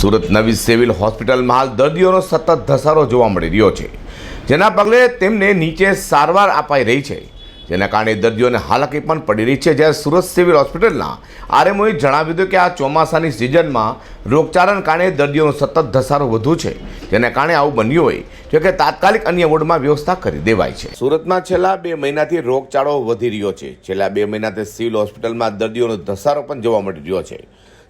સુરત નવી સિવિલ હોસ્પિટલમાં હાલ દર્દીઓનો સતત ધસારો જોવા મળી રહ્યો છે. જેના પગલે તેમને નીચે સારવાર અપાઈ રહી છે. જેના કારણે દર્દીઓને હાલાકી પણ પડી રહી છે. જ્યારે સુરત સિવિલ હોસ્પિટલના આરએમઓએ જણાવ્યું હતું કે આ ચોમાસાની સિઝનમાં રોગચાળાને કારણે દર્દીઓનો સતત ધસારો વધુ છે. જેના કારણે આવું બન્યું હોય જોકે તાત્કાલિક અન્ય વોર્ડમાં વ્યવસ્થા કરી દેવાય છે. સુરતમાં છેલ્લા બે મહિનાથી રોગચાળો વધી રહ્યો છે. છેલ્લા બે મહિનાથી સિવિલ હોસ્પિટલમાં દર્દીઓનો ધસારો પણ જોવા મળી રહ્યો છે.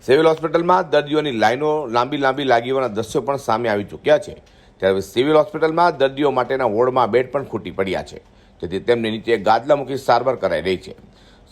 સિવિલ હોસ્પિટલમાં દર્દીઓની લાઈનો લાંબી લાંબી લાગી હોવાના દ્રશ્યો પણ સામે આવી ચૂક્યા છે. ત્યારે સિવિલ હોસ્પિટલમાં દર્દીઓ માટેના વોર્ડમાં બેડ પણ ખૂટી પડ્યા છે. જેથી તેમને નીચે ગાદલા મૂકી સારવાર કરાઈ રહી છે.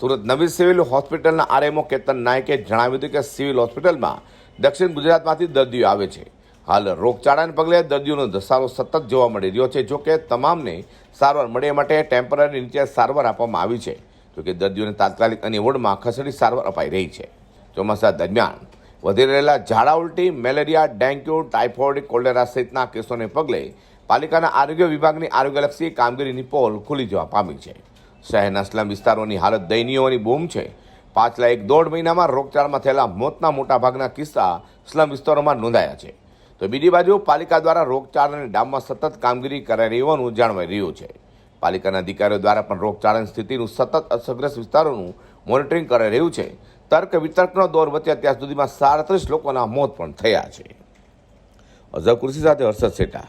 સુરત નવી સિવિલ હોસ્પિટલના આરએમઓ કેતન નાયકે જણાવ્યું હતું કે સિવિલ હોસ્પિટલમાં દક્ષિણ ગુજરાતમાંથી દર્દીઓ આવે છે. હાલ રોગચાળાને પગલે દર્દીઓનો ધસારો સતત જોવા મળી રહ્યો છે. જોકે તમામને સારવાર મળે માટે ટેમ્પરરી નીચે સારવાર આપવામાં આવી છે. જોકે દર્દીઓને તાત્કાલિક અન્ય વોર્ડમાં ખસેડી સારવાર અપાઈ રહી છે. ચોમાસા દરમિયાન વધી રહેલા ઝાડા ઉલટી, મેલેરિયા, ડેન્ગ્યુ, ટાઇફોઇડ, કોલેરા સહિતના કેસોને પગલે પાલિકાના આરોગ્ય વિભાગની આરોગ્યલક્ષી કામગીરીની પોલ ખુલી જવા પામી છે. શહેરના સ્લમ વિસ્તારોની હાલત દયનીયોની બૂમ છે. પાછલા એક દોઢ મહિનામાં રોગચાળમાં થયેલા મોતના મોટાભાગના કિસ્સા સ્લમ વિસ્તારોમાં નોંધાયા છે. તો બીજી બાજુ પાલિકા દ્વારા રોગચાળાને ડામમાં સતત કામગીરી કરાઈ રહી હોવાનું જાણવાઈ રહ્યું છે. પાલિકાના અધિકારીઓ દ્વારા પણ રોગચાળાની સ્થિતિનું સતત અસરગ્રસ્ત વિસ્તારોનું મોનિટરિંગ કરાઈ રહ્યું છે. તર્ક વિતર્કનો દોર વચ્ચે ત્યાં સુધીમાં સાડત્રીસ લોકોના મોત પણ થયા છે. અઝર કુર્સી સાથે હર્ષદ સેટા